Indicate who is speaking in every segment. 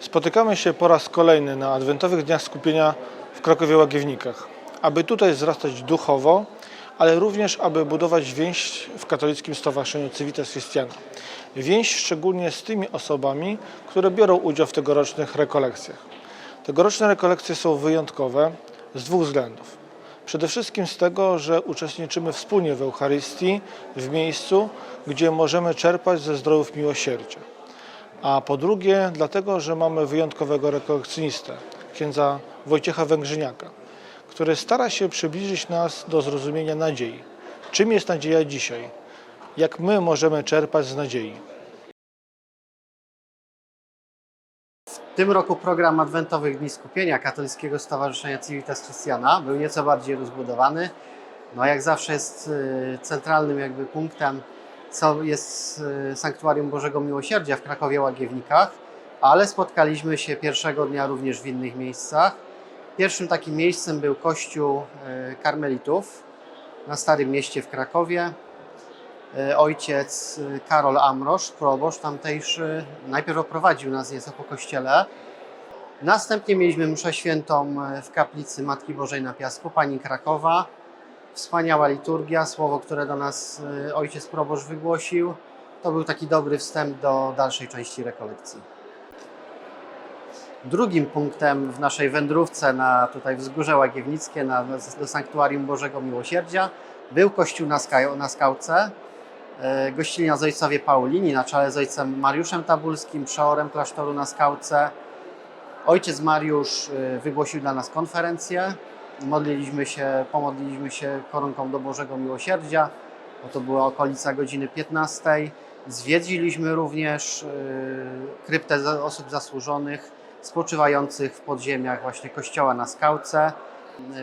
Speaker 1: Spotykamy się po raz kolejny na Adwentowych Dniach Skupienia w Krakowie Łagiewnikach, aby tutaj wzrastać duchowo, ale również aby budować więź w katolickim stowarzyszeniu Civitas Christiana. Więź szczególnie z tymi osobami, które biorą udział w tegorocznych rekolekcjach. Tegoroczne rekolekcje są wyjątkowe z dwóch względów. Przede wszystkim z tego, że uczestniczymy wspólnie w Eucharystii w miejscu, gdzie możemy czerpać ze zdrojów miłosierdzia. A po drugie, dlatego, że mamy wyjątkowego rekolekcjonistę, księdza Wojciecha Węgrzyniaka, który stara się przybliżyć nas do zrozumienia nadziei. Czym jest nadzieja dzisiaj? Jak my możemy czerpać z nadziei?
Speaker 2: Tym roku program Adwentowych Dni Skupienia Katolickiego Stowarzyszenia Civitas Christiana był nieco bardziej rozbudowany. No jak zawsze jest y, centralnym jakby punktem, co jest y, Sanktuarium Bożego Miłosierdzia w Krakowie Łagiewnikach, ale spotkaliśmy się pierwszego dnia również w innych miejscach. Pierwszym takim miejscem był kościół y, karmelitów na Starym Mieście w Krakowie. E, ojciec y, Karol Amrosz, proboszcz tamtejszy, najpierw oprowadził nas nieco po kościele. Następnie mieliśmy mszę świętą e, w kaplicy Matki Bożej na Piasku, Pani Krakowa. Wspaniała liturgia, słowo, które do nas e, ojciec proboszcz wygłosił. To był taki dobry wstęp do dalszej części rekolekcji. Drugim punktem w naszej wędrówce na tutaj Wzgórze Łagiewnickie, na, do Sanktuarium Bożego Miłosierdzia, był kościół na, na skałce, e, gościli nas ojcowie Paulini na czele z ojcem Mariuszem Tabulskim, przeorem klasztoru na skałce. Ojciec Mariusz e, wygłosił dla nas konferencję. Modliliśmy się, pomodliliśmy się koronką do Bożego Miłosierdzia, bo to była okolica godziny 15. Zwiedziliśmy również e, kryptę osób zasłużonych spoczywających w podziemiach właśnie kościoła na skałce.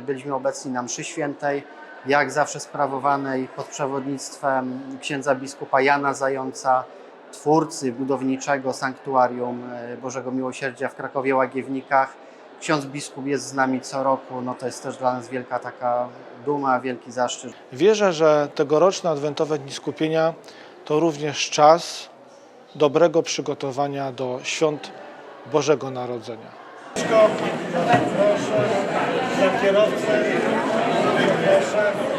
Speaker 2: Byliśmy obecni na mszy świętej jak zawsze sprawowanej pod przewodnictwem księdza biskupa Jana Zająca, twórcy budowniczego sanktuarium e, Bożego Miłosierdzia w Krakowie Łagiewnikach. Ksiądz biskup jest z nami co roku, no to jest też dla nas wielka taka duma, wielki zaszczyt.
Speaker 1: Wierzę, że tegoroczne Adwentowe Dni Skupienia to również czas dobrego przygotowania do świąt Bożego Narodzenia. Proszę, za kierowcę, proszę.